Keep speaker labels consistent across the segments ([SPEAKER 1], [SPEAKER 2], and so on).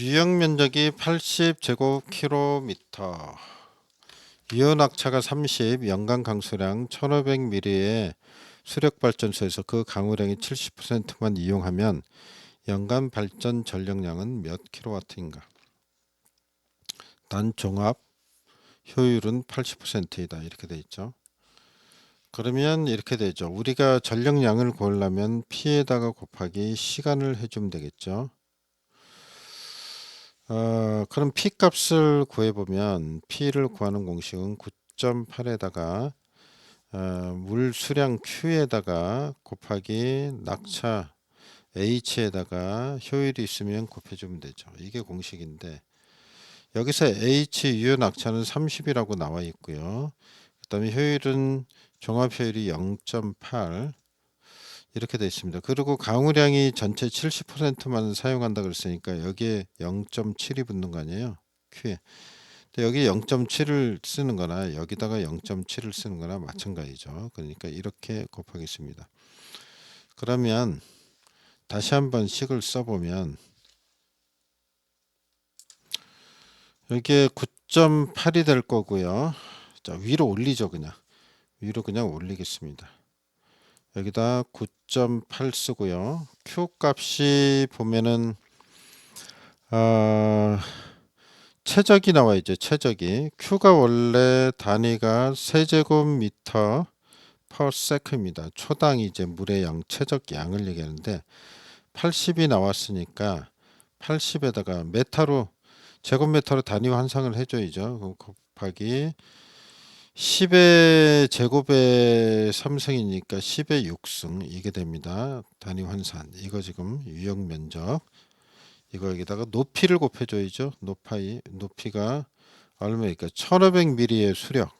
[SPEAKER 1] 유형 면적이 80제곱킬로미터 유연 악차가 30 연간 강수량 1500ml의 수력 발전소에서 그 강우량의 70%만 이용하면 연간 발전 전력량은 몇 킬로와트인가? 단 종합 효율은 80%이다 이렇게 돼 있죠. 그러면 이렇게 되죠. 우리가 전력량을 구하려면 P에다가 곱하기 시간을 해주면 되겠죠. 어, 그럼 P 값을 구해보면 P를 구하는 공식은 9.8에다가 어, 물 수량 Q에다가 곱하기 낙차 H에다가 효율이 있으면 곱해주면 되죠. 이게 공식인데 여기서 H 유효 낙차는 30이라고 나와 있고요. 그 다음에 효율은 종합 효율이 0.8 이렇게 되어 있습니다. 그리고 강우량이 전체 70%만 사용한다 그랬으니까 여기에 0.7이 붙는 거 아니에요? Q에. 여기 0.7을 쓰는 거나 여기다가 0.7을 쓰는 거나 마찬가지죠. 그러니까 이렇게 곱하겠습니다. 그러면 다시 한번 식을 써보면 여기에 9.8이 될 거고요. 자, 위로 올리죠, 그냥. 위로 그냥 올리겠습니다. 여기다 9.8 쓰고요. Q 값이 보면은 아, 최적이 나와 있죠. 최적이 Q가 원래 단위가 세제곱미터 per second입니다. 초당 이제 물의 양 최적 양을 얘기하는데 80이 나왔으니까 80에다가 메타로 제곱미터로 단위 환상을 해줘야죠. 그럼 곱하기 10의 제곱의 3승이니까 10의 6승 이게 됩니다. 단위 환산. 이거 지금 유형 면적. 이거 여기다가 높이를 곱해줘야죠. 높이 높이가 얼마니까 1500ml의 수력.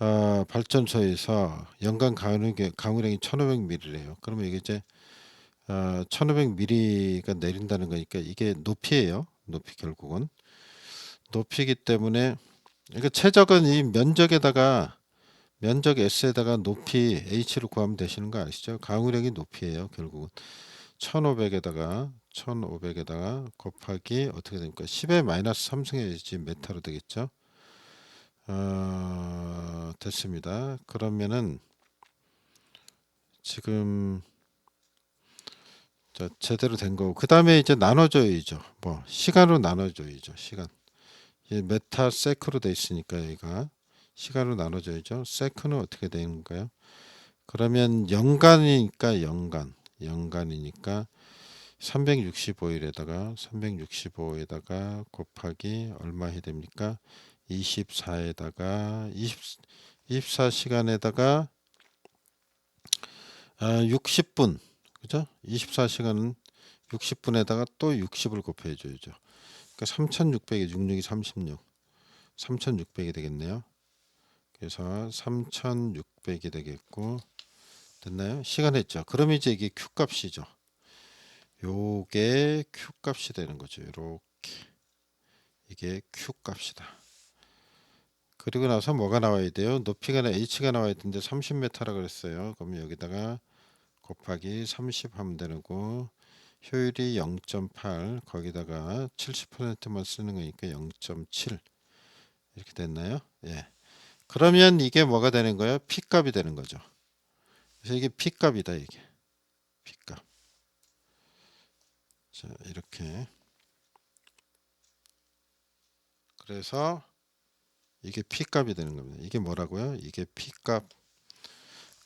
[SPEAKER 1] 어, 발전소에서 연간 강우량, 강우량이 1500ml래요. 그러면 이게 이제 어, 1500ml가 내린다는 거니까 이게 높이예요. 높이 결국은 높이기 때문에 그러니까 최적은 이 면적에다가 면적 S에다가 높이 H를 구하면 되시는 거 아시죠? 강우량이 높이예요. 결국은 1500에다가 1500에다가 곱하기 어떻게 됩니까? 10의 마이너스 3승해야지 메타로 되겠죠? 어, 됐습니다. 그러면은 지금 자, 제대로 된 거고 그 다음에 이제 나눠줘야죠. 뭐 시간으로 나눠줘야죠. 시간. 이 메타 세크로 돼 있으니까 여기가 시간으로 나눠줘야죠. 세크는 어떻게 되는 건가요? 그러면 연간이니까 연간, 연간이니까 365일에다가 365에다가 곱하기 얼마 해야 됩니까? 24에다가 20, 24시간에다가 아, 60분 그죠? 24시간은 60분에다가 또 60을 곱해 줘야죠. 그러니까 3600에 66이 36. 3600이 되겠네요. 그래서 3600이 되겠고 됐나요? 시간 했죠. 그럼 이제 이게 Q 값이죠. 요게 Q 값이 되는 거죠. 이렇게 이게 Q 값이다. 그리고 나서 뭐가 나와야 돼요? 높이가 H가 나와야 되는데 30m라 그랬어요. 그럼 여기다가 곱하기 30 하면 되고 효율이 0.8 거기다가 70%만 쓰는 거니까 0.7 이렇게 됐나요? 예. 그러면 이게 뭐가 되는 거예요? P 값이 되는 거죠. 그래서 이게 P 값이다 이게 P 값. 자 이렇게 그래서 이게 P 값이 되는 겁니다. 이게 뭐라고요? 이게 P 값.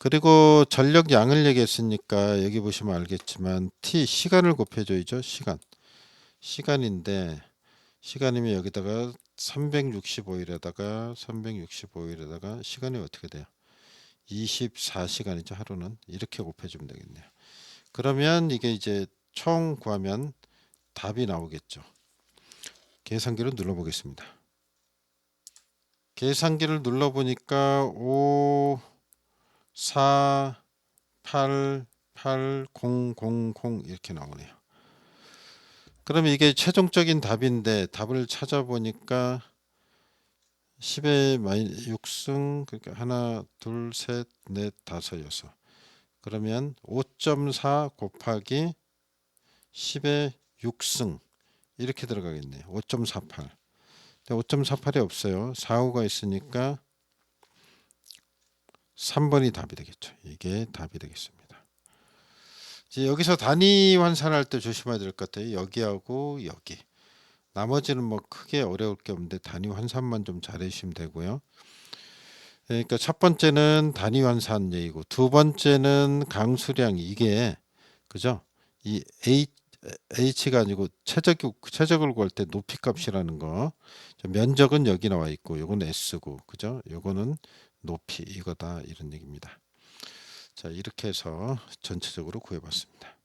[SPEAKER 1] 그리고 전력 양을 얘기했으니까 여기 보시면 알겠지만 t 시간을 곱해줘야죠. 시간. 시간인데 시간이면 여기다가 365일에다가 365일에다가 시간이 어떻게 돼요? 24시간이죠. 하루는 이렇게 곱해주면 되겠네요. 그러면 이게 이제 총 구하면 답이 나오겠죠. 계산기를 눌러보겠습니다. 계산기를 눌러보니까 5 4 8 8 0 0 0 이렇게 나오네요. 그러면 이게 최종적인 답인데 답을 찾아보니까 10의 마이 6승 그러니까 하나 둘 셋 넷 다섯 여섯 그러면 5.4 곱하기 10의 6승 이렇게 들어가겠네요. 5.48. 5.48이 없어요. 4호가 있으니까 3번이 답이 되겠죠. 이게 답이 되겠습니다. 이제 여기서 단위 환산할 때 조심해야 될 것 같아요. 여기하고 여기. 나머지는 뭐 크게 어려울 게 없는데 단위 환산만 좀 잘해주시면 되고요. 그러니까 첫 번째는 단위 환산 얘기고 두 번째는 강수량 이게 그죠? 이 H, H가 아니고 최적 최적을 구할 때 높이 값이라는 거. 자, 면적은 여기 나와 있고 요건 S고 그죠? 요거는 높이 이거다 이런 얘기입니다. 자 이렇게 해서 전체적으로 구해봤습니다.